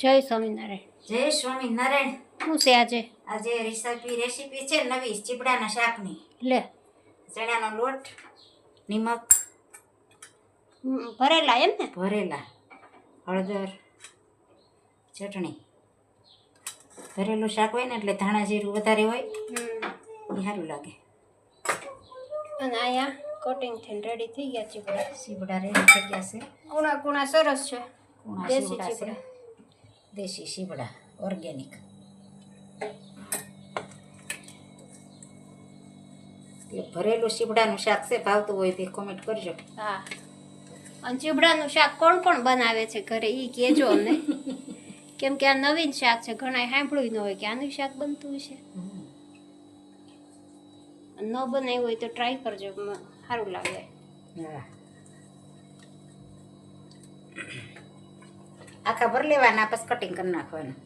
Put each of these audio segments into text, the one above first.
જય સ્વામિનારાયણ. જય સ્વામિનારાયણ. શું છે આજે? આજે રેસીપી રેસીપી છે નવી ચીપડાના શાકની. લે. ચણાનો લોટ નિમક. ભરેલા એમ ને? ભરેલા. હળદર ચટણી. ભરેલું શાક હોય ને એટલે ધાણા જીરું વધારે હોય એ સારું લાગે. અને અહીંયા કટિંગ થઈને રેડી થઈ ગયા ચીપડા ચીપડા રેડી થઈ ગયા છે. કુણા કુણા સરસ છે. દેશી ચીપડા. દેશી સીબડા ઓર્ગેનિક એટલે ભરેલું સીબડાનું શાક છે ભાવતું હોય તે કોમેન્ટ કરજો. હા. અને ચીબડાનું શાક કોણ કોણ બનાવે છે ઘરે એ કહેજો અમને. કેમ કે આ નવીન શાક છે ઘણા સાંભળ્યું ન હોય કે આનું શાક બનતું છે ન બનાવ્યું હોય તો ટ્રાય કરજો સારું લાગે. હા. આખા ભર લેવાના પછી કટિંગ કરી નાખવાનું.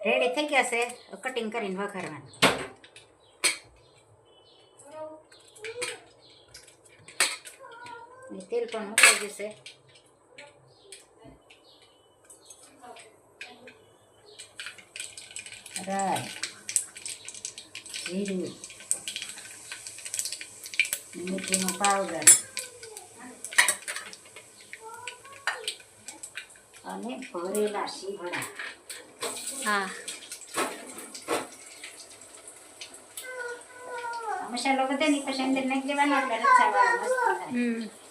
રેડી થઈ ગયા છે. કટિંગ કરીને વઘારવાનું. તેલ પણ મૂકાઈ જશે રાઈ જીરું મીઠીનો પાવડર અને ભરેલા શીભડા હા મસાલો બધે ની પછી અંદર નાખી દેવાનો એટલે રચાવાળા મસ્ત થાય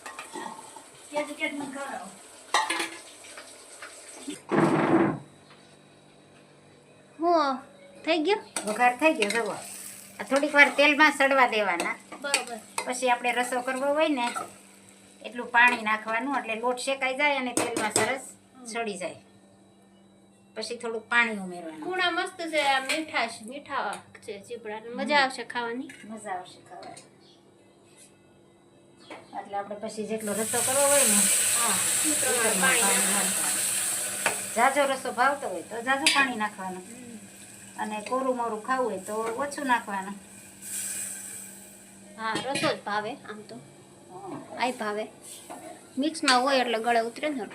હું થઈ ગયો? વઘાર થઈ ગયો જવો આ થોડીક વાર તેલમાં સડવા દેવાના. બરોબર. પછી આપણે રસો કરવો હોય ને એટલું પાણી નાખવાનું એટલે લોટ શેકાઈ જાય અને તેલમાં સરસ સડી જાય. પછી થોડુંક પાણી ઉમેરવાનું. કુણા મસ્ત છે આ મીઠા છે મીઠા છે ચીપડા. મજા આવશે ખાવાની? મજા આવશે ખાવાની. એટલે આપણે પછી જેટલો રસો કરવો હોય ને જાજો રસો ભાવતો હોય તો જાજો પાણી નાખવાનું. અને કોરું મોરું ખાવું હોય તો ઓછું નાખવાનું. હા રસો જ ભાવે આમ તો. આય ભાવે. મિક્સમાં હોય એટલે ગળે ઉતરે ને.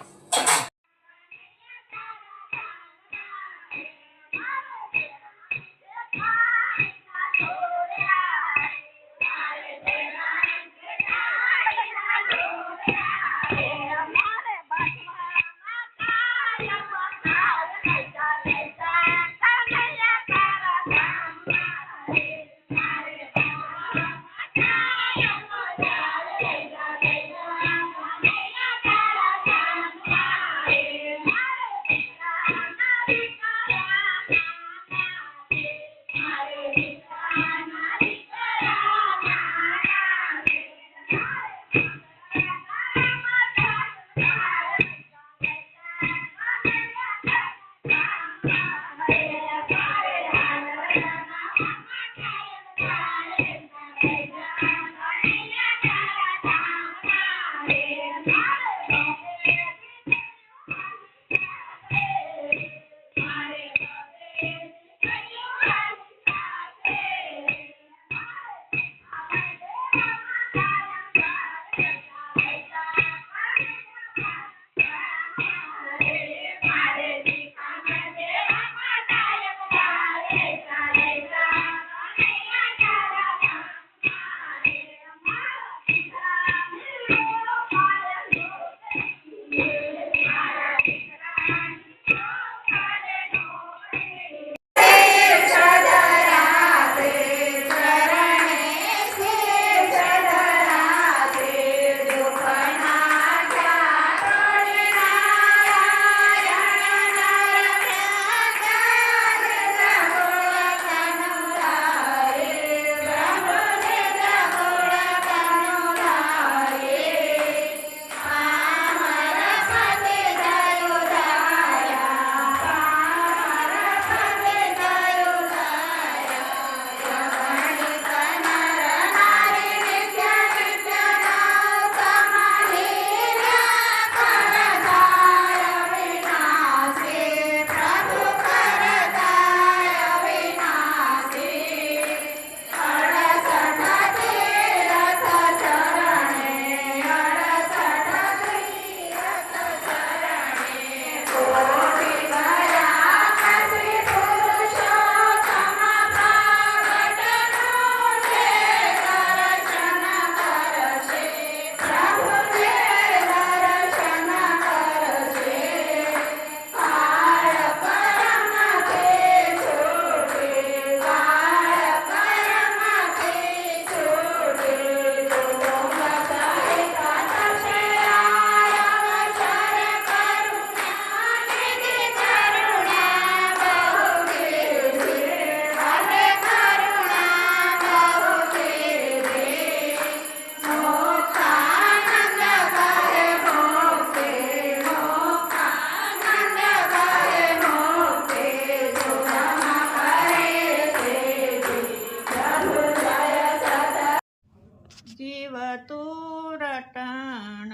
જીવ તું રટણ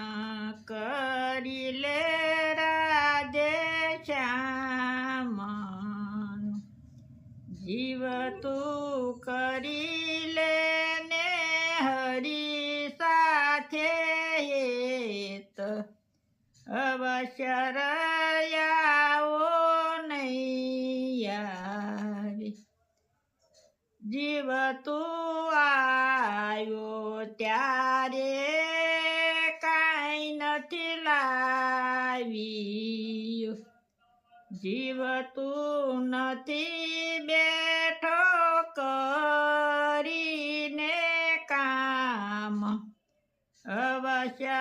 કરી લે રાજે શ્યામ જીવ તું કરી લે ને હરી સાથે હેત. અવશ્ય રયાઓ નહીં જીવ તું આવ્યો ત્યારે કાંઈ નથી લાવી જીવ તું નથી બેઠો કરીને કામ અવશ્ય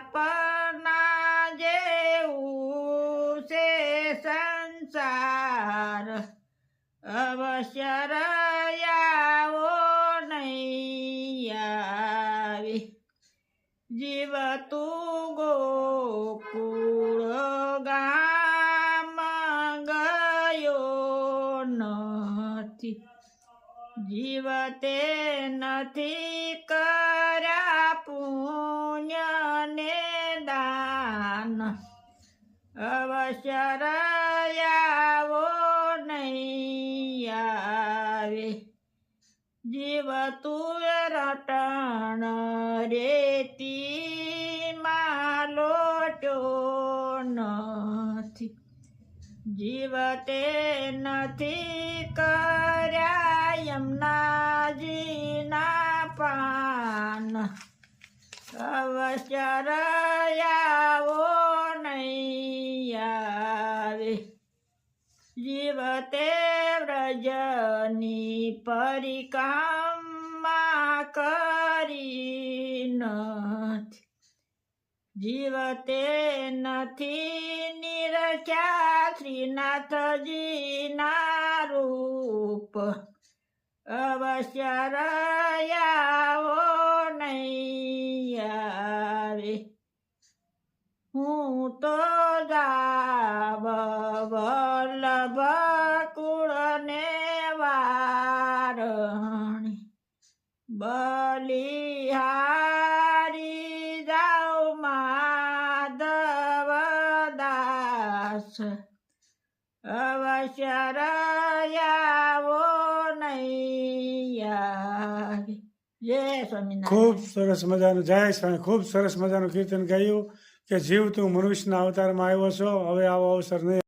સપના જેવું છે સંસાર. અવશ્ય રયાવો નહીં આવી. જીવ તું ગોકુળ ગામ ગયો નથી. જીવતે નથી કર્યા પુણ્ય ને દાન અવશ્ય રયાવો નહીં આવે. જીવ તું રટણ રેતી લોટ્યો નથી. જીવ તે નથી કર્યા એમના જીના પાન. અવશ્ય રયાવો નહીં આવે જીવતે વ્રજની પરિકામા કરી નથી. જીવતે નથી નિરખ્યા શ્રીનાથજીના રૂપ. અવશ્ય રયાવો રે હું તો જાવ વલ્લભ કુળને વારણી. બલિહારી જાઉ માધવ દાસ નહીં આવે સ્વામિનારાયણ ખૂબ સરસ મજાનું. જય સ્વામી. ખૂબ સરસ મજાનું કીર્તન ગાયું કે જીવ તું મનુષ્યના અવતારમાં આવ્યો છો. હવે આવો અવસર નહીં.